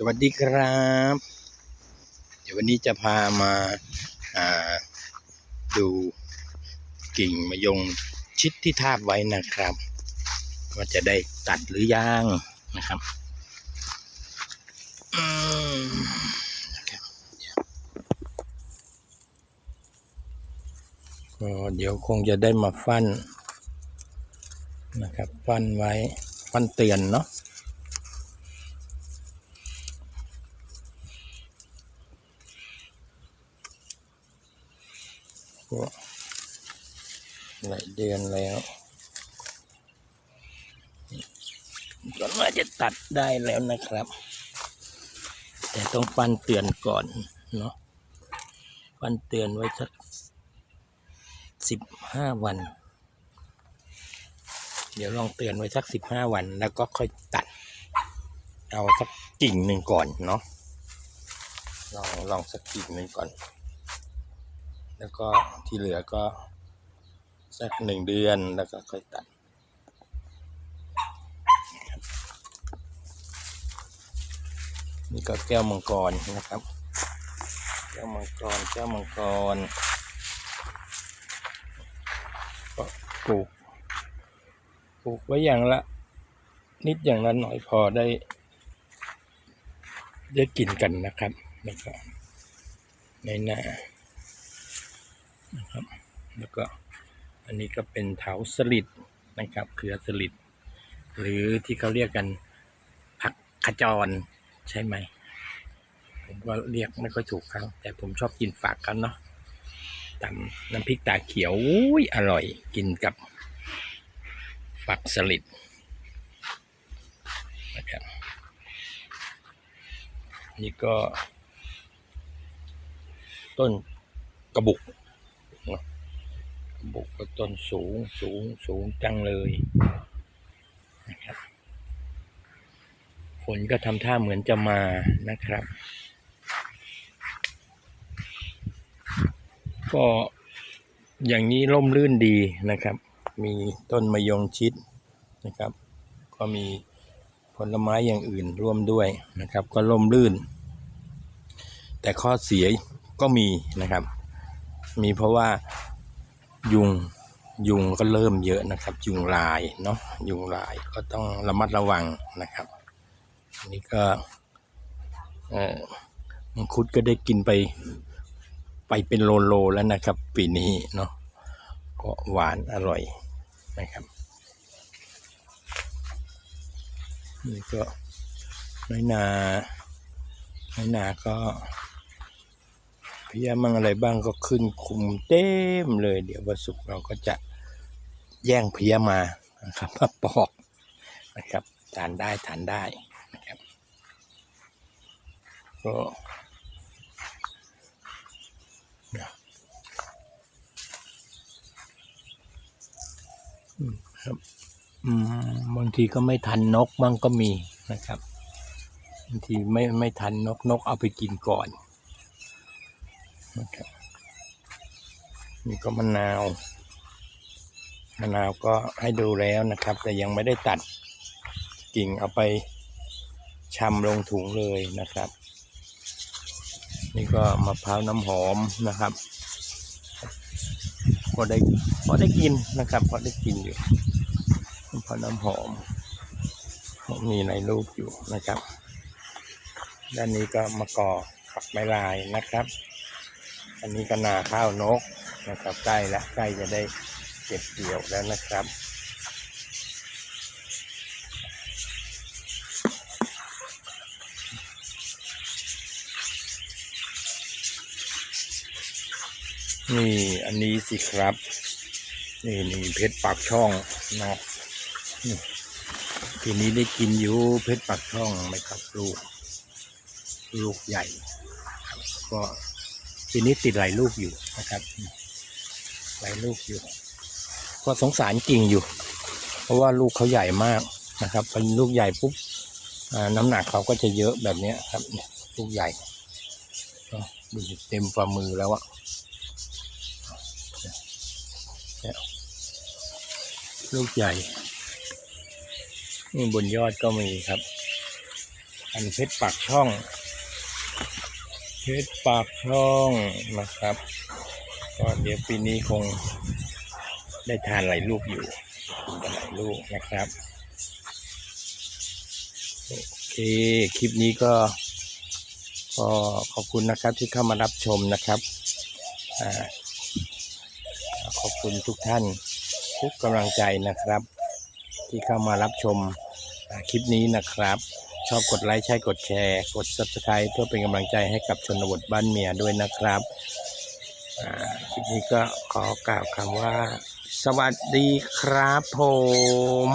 สวัสดีครับ เดี๋ยววันนี้จะพามาาดูกิ่งมะยงชิดที่ทาบไว้นะครับ ว่าจะได้ตัดหรือยังนะครับก็เดี๋ยวคงจะได้มาฟันนะครับ ฟันไว้ ฟันเตือนเนาะ ก็หลายเดือนแล้วก่อนว่าจะตัดได้แล้วนะครับ แต่ต้องฟันเตือนก่อนเนาะฟันเตือนไว้สักสิบห้าวัน เดี๋ยวลองเตือนไว้สักสิบห้าวัน แล้วก็ค่อยตัด เอาสักกิ่งหนึ่งก่อนเนาะลองลองสักกิ่งหนึ่งก่อน แล้วก็ที่เหลือก็สักหนึ่งเดือนแล้วก็ค่อยตัดนี่ก็แก้วมังกรนะครับ แก้วมังกรแก้วมังกรก็ปลูกปลูกไว้อย่างละ นิดอย่างละหน่อยพอได้ ได้กินกันนะครับแล้วก็ในหน้า นะครับ แล้วก็อันนี้ก็เป็นเถาสลิดนะครับเครือสลิดหรือที่เขาเรียกกันผักขจรใช่ไหม ผมก็เรียกไม่ค่อยถูกครับแต่ผมชอบกินฝากกันเนาะตำน้ำพริกตาเขียวอุ้ยอร่อยกินกับฝักสลิดนะครับนี่ก็ ต้นกระบุก บุกก็ต้นสูงสูงสูงจังเลยนะครับฝนก็ทำท่าเหมือนจะมานะครับ ก็อย่างนี้ร่มรื่นดีนะครับ มีต้นมะยงชิดนะครับ ก็มีผลไม้อย่างอื่นร่วมด้วยนะครับ ก็ร่มรื่น แต่ข้อเสียก็มีนะครับ มีเพราะว่า ยุงยุงก็เริ่มเยอะนะครับ ยุงลายเนาะยุงลายก็ต้องระมัดระวังนะครับอันนี้ก็เออมังคุดก็ได้กินไป ไปเป็นโลโลแล้วนะครับ ปีนี้เนาะก็หวานอร่อยนะครับนี่ก็น้อยนาน้อยนาก็ พี้ยมั่งอะไรบ้างก็ขึ้นคุมเต็มเลย เดี๋ยววันศุกร์เราก็จะแย่งเพี้ยมานะครับมาปอกนะครับทานได้ทานได้นะครับก็ครับบางทีก็ไม่ทันนกบ้างก็มีนะครับบางทีไม่ไม่ทันนกนกเอาไปกินก่อน นะครับนี่ก็มะนาว มะนาวก็ให้ดูแล้วนะครับ แต่ยังไม่ได้ตัดกิ่งเอาไปชำลงถุงเลยนะครับ นี่ก็มะพร้าวน้ำหอมนะครับพอได้พอได้กินนะครับพอได้กินอยู่มะพร้าวน้ำหอม มีในรูปอยู่นะครับ ด้านนี้ก็มะกอกักไม้ลายนะครับ อันนี้ก็นาข้าวนกนะครับใกล้และใกล้จะได้เก็บเกี่ยวแล้วนะครับนี่อันนี้สิครับ นี่นี่เพชรปากช่องเนาะนี่ทีนี้ได้กินอยู่เพชรปากช่องไหมครับลูก ลูกใหญ่ ก็ ปีนี้ติดหลายลูกอยู่นะครับ หลายลูกอยู่ ก็สงสารกิ่งอยู่ เพราะว่าลูกเขาใหญ่มากนะครับพอลูกใหญ่ปุ๊บน้ำหนักเขาก็จะเยอะแบบเนี้ยครับลูกใหญ่ดูเต็มฝ่ามือแล้วอะเนี่ยลูกใหญ่ นี่บนยอดก็มีครับพันเพชรปากช่อง เพชรปากช่องนะครับ ก็เดี๋ยวปีนี้คงได้ทานหลายลูกอยู่กินหลายลูกนะครับโอเคคลิปนี้ก็ก็ขอบคุณนะครับที่เข้ามารับชมนะครับอขอบคุณทุกท่านทุกกำลังใจนะครับ ที่เข้ามารับชมคลิปนี้นะครับ ชอบกดไลค์ใช่กดแชร์ กด Subscribe เพื่อเป็นกำลังใจให้กับชนบทบ้านเมียด้วยนะครับอ่าคลิปนี้ก็ขอกล่าวคำว่า สวัสดีครับผม